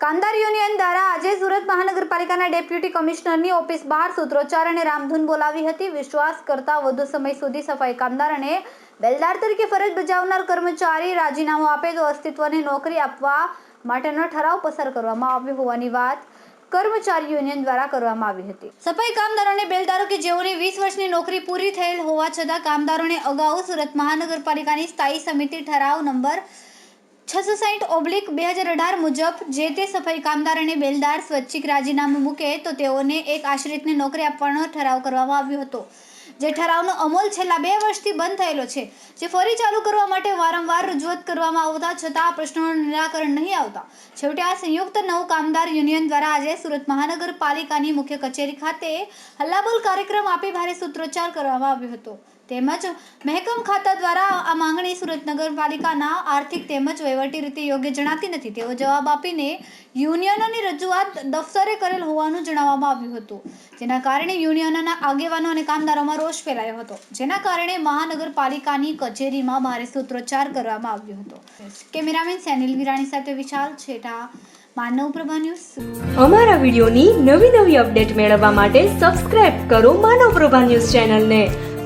કામદાર યુનિયન દ્વારા આજે સુરત મહાનગરપાલિકાના ડેપ્યુટી કમિશનરની ઓફિસ બહાર સૂત્રોચ્ચાર રામધૂન બોલાવી હતી. વિશ્વાસ કરતા વધુ સમય સુધી સફાઈ કામદાર અને બેલદાર તરીકે ફરજ બજાવનાર કર્મચારી રાજીનામું આપે તો અસ્તિત્વને નોકરી આપવા માટેનો ઠરાવ પસાર કરવામાં આવ્યો હોવાની વાત કર્મચારી યુનિયન દ્વારા કરવામાં આવી હતી. સફાઈ કામદારો અને બેલદારો કે જેઓની વીસ વર્ષની નોકરી પૂરી થયેલ હોવા છતાં કામદારોને અગાઉ સુરત મહાનગરપાલિકાની સ્થાયી સમિતિ ઠરાવ નંબર છસો સાઠ ઓબ્લિક બે હજાર અઢાર મુજબ જે તે સફાઈ કામદાર અને બેલદાર સ્વૈચ્છિક રાજીનામું મૂકે તો તેઓને એક આશ્રિતને નોકરી આપવાનો ઠરાવ કરવામાં આવ્યો હતો. જે ઠરાવનો અમલ છેલ્લા બે વર્ષથી બંધ થયેલો છે, જે ફરી ચાલુ કરવા માટે વારંવાર રજૂઆત કરવામાં આવતા છતાં આ પ્રશ્નોનું નિરાકરણ નહીં આવતા. છેવટે આ સંયુક્ત નવ કામદાર યુનિયન દ્વારા આજે સુરત મહાનગરપાલિકાની મુખ્ય કચેરી ખાતે હલ્લાબોલ કાર્યક્રમ આપી ભારે સૂત્રોચ્ચાર કરવામાં આવ્યો હતો. તેમજ મહેકમ ખાતા દ્વારા આ માંગણી સુરત નગરપાલિકાના આર્થિક તેમજ વહીવટી રીતે યોગ્ય જણાતી નથી. તેવો જવાબ આપીને યુનિયનોની રજૂઆત દફતરે કરેલ હોવાનું જણાવવામાં આવ્યું હતું. જેના કારણે યુનિયનોના આગેવાનો અને કામદારોમાં રોષ ફેલાયો હતો. જેના કારણે મહાનગરપાલિકાની કચેરીમાં ભારે સૂત્રોચ્ચાર કરવામાં આવ્યો હતો. કેમેરામેન સેનિલ વિરાણી સાથે વિશાલ છેટા માનવ પ્રભા ન્યૂઝ અમારા વિડીયોની નવી નવી અપડેટ મેળવવા માટે સબસ્ક્રાઇબ કરો માનવ પ્રભા ન્યૂઝ ચેનલને.